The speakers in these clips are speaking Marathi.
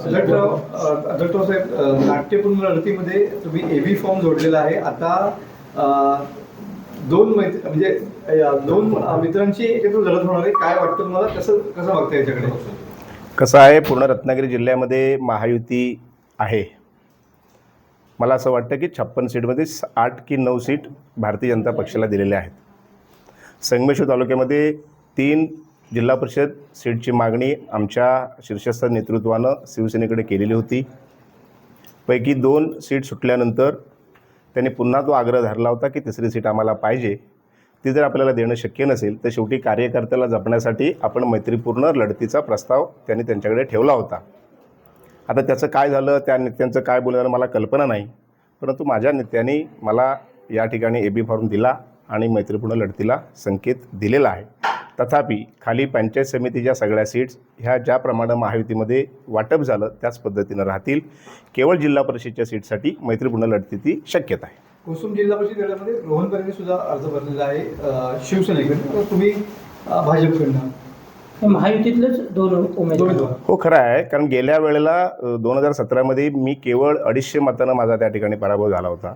अजटराव अ, साहेब नाट्यपूर्ण लढतीमध्ये तुम्ही एबी फॉर्म जोडलेला आहे. आता दोन मैत्र म्हणजे दोन मित्रांची एकत्र लढत होणार आहे. काय वाटतं तुम्हाला? कसं कसं बघता याच्याकडे? कसं आहे पूर्ण रत्नागिरी जिल्ह्यामध्ये महायुती आहे. मला असं वाटतं की छप्पन सीटमध्ये आठ की नऊ सीट भारतीय जनता पक्षाला दिलेल्या आहेत. संगमेश्वर तालुक्यामध्ये तीन जिल्हा परिषद सीटची मागणी आमच्या शीर्षस्थ नेतृत्वानं शिवसेनेकडे केलेली होती. पैकी दोन सीट सुटल्यानंतर त्यांनी पुन्हा तो आग्रह धरला होता की तिसरी सीट आम्हाला पाहिजे. ती जर आपल्याला देणं शक्य नसेल तर शेवटी कार्यकर्त्याला जपण्यासाठी आपण मैत्रीपूर्ण लढतीचा प्रस्ताव त्यांनी त्यांच्याकडे ठेवला होता. आता त्याचं काय झालं त्या नेत्यांचं काय बोललं मला कल्पना नाही परंतु माझ्या नेत्यांनी मला या ठिकाणी ए बी फॉर्म दिला आणि मैत्रीपूर्ण लढतीला संकेत दिलेला आहे. तथापि खाली पंचायत समितीच्या सगळ्या सीट्स ह्या ज्याप्रमाणे महायुतीमध्ये वाटप झालं त्याच पद्धतीनं राहतील. केवळ जिल्हा परिषदच्या सीटसाठी मैत्रीपूर्ण लढतीची शक्यता आहे. कोसुम जिल्हा परिषद गटामध्ये रोहन परेने सुद्धा अर्ज भरलेला आहे शिवसेनेकडनं. तर तुम्ही भाजपकडनं? महायुतीतलेच दोन उमेदवार. हो खरं आहे. कारण गेल्या वेळेला दोन हजार सतरामध्ये मी केवळ अडीचशे मतानं माझा त्या ठिकाणी पराभव झाला होता.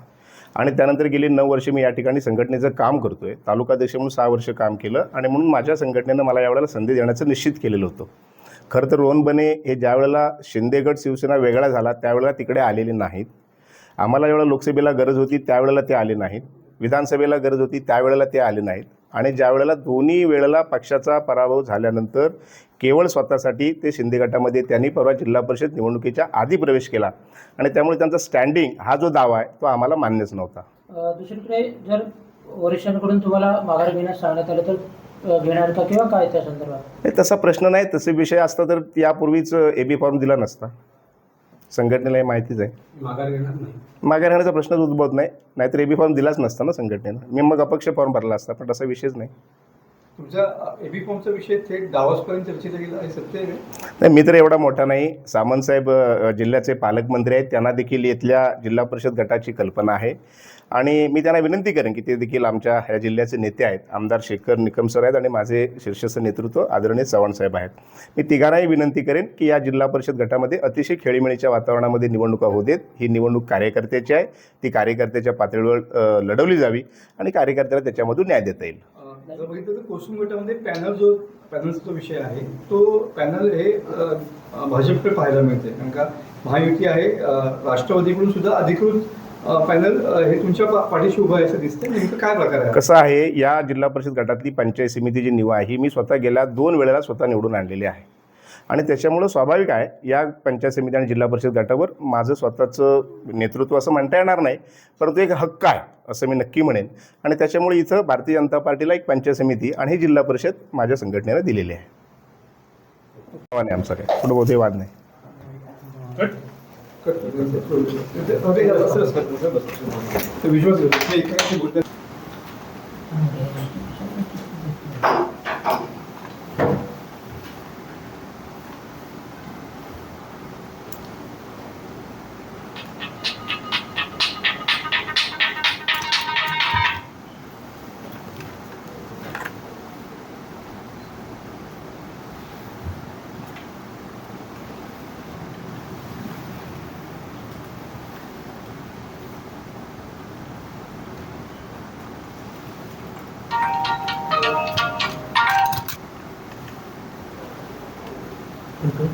आणि त्यानंतर गेली नऊ वर्षे मी या ठिकाणी संघटनेचं काम करतो आहे तालुकाध्यक्ष म्हणून सहा वर्ष काम केलं आणि म्हणून माझ्या संघटनेनं मला यावेळेला संधी देण्याचं निश्चित केलेलं होतं. खरं तर रोहन बने हे ज्या वेळेला शिंदेगड शिवसेना वेगळा झाला त्यावेळेला तिकडे आलेले नाहीत. आम्हाला जेव्हा लोकसभेला गरज होती त्यावेळेला ते आले नाहीत. विधानसभेला गरज होती त्यावेळेला ते आले नाहीत. आणि ज्या वेळेला दोन्ही वेळेला पक्षाचा पराभव झाल्यानंतर केवळ स्वतःसाठी ते शिंदे गटामध्ये त्यांनी परवा जिल्हा परिषद निवडणुकीच्या आधी प्रवेश केला. आणि त्यामुळे त्यांचा स्टँडिंग हा जो दावा आहे तो आम्हाला मान्यच नव्हता. दुसरीकडे जर वरिष्ठांकडून तुम्हाला माघार घेण्यास सांगण्यात आलं तर अ, घेणार का किंवा काय त्या संदर्भात? नाही तसा प्रश्न नाही तसे विषय असता तर यापूर्वीच ए बी फॉर्म दिला नसता. संघटनेला हे माहितीच आहे. माघार घेणार नाही. मागे राहण्याचा प्रश्नच उद्भवत नाही नाहीतर ए बी फॉर्म दिलाच नसता ना संघटनेनं मी मग अपक्ष फॉर्म भरला असता पण तसा विषयच नाही. तुमच्या एबी फॉर्मचा विषय थेट चर्चेला गेला सत्य आहे नाही मी तर एवढा मोठा नाही. सामंतसाहेब जिल्ह्याचे पालकमंत्री आहेत. त्यांना देखील इथल्या जिल्हा परिषद गटाची कल्पना आहे. आणि मी त्यांना विनंती करेन की ते देखील आमच्या ह्या जिल्ह्याचे नेते आहेत. आमदार शेखर निकम सर आहेत आणि माझे शीर्षस्थ नेतृत्व आदरणीय चव्हाणसाहेब आहेत. मी तिघांनाही विनंती करेन की या जिल्हा परिषद गटामध्ये अतिशय खेळीमेळीच्या वातावरणामध्ये निवडणुका होऊ देत. ही निवडणूक कार्यकर्त्याची आहे. ती कार्यकर्त्याच्या पातळीवर लढवली जावी आणि कार्यकर्त्याला त्याच्यामधून न्याय देता येईल. जर बघितलं तर कोसुम गटामध्ये पॅनल जो पॅनलचा जो विषय आहे तो पॅनल हे भाजपकडे पाहायला मिळते. कारण का महायुती आहे राष्ट्रवादीकडून सुद्धा अधिकृत पॅनल हे तुमच्या पा- पाठीशी उभं आहे असं दिसतंय. नेमकं काय प्रकार आहे? कसं आहे या जिल्हा परिषद गटातली पंचायत समितीची निवा आहे ही मी स्वतः गेल्या दोन वेळेला स्वतः निवडून आणलेली आहे. आणि त्याच्यामुळं स्वाभाविक आहे या पंचायत समिती आणि जिल्हा परिषद गटावर माझं स्वतःचं नेतृत्व असं म्हणता येणार नाही परंतु एक हक्क आहे असं मी नक्की म्हणेन आणि त्याच्यामुळे इथं भारतीय जनता पार्टीला एक पंचायत समिती आणि ही जिल्हा परिषद माझ्या संघटनेनं दिलेली आहे आहे आमचं काय पुढं बहुते वाद नाही विश्वास কিন্তু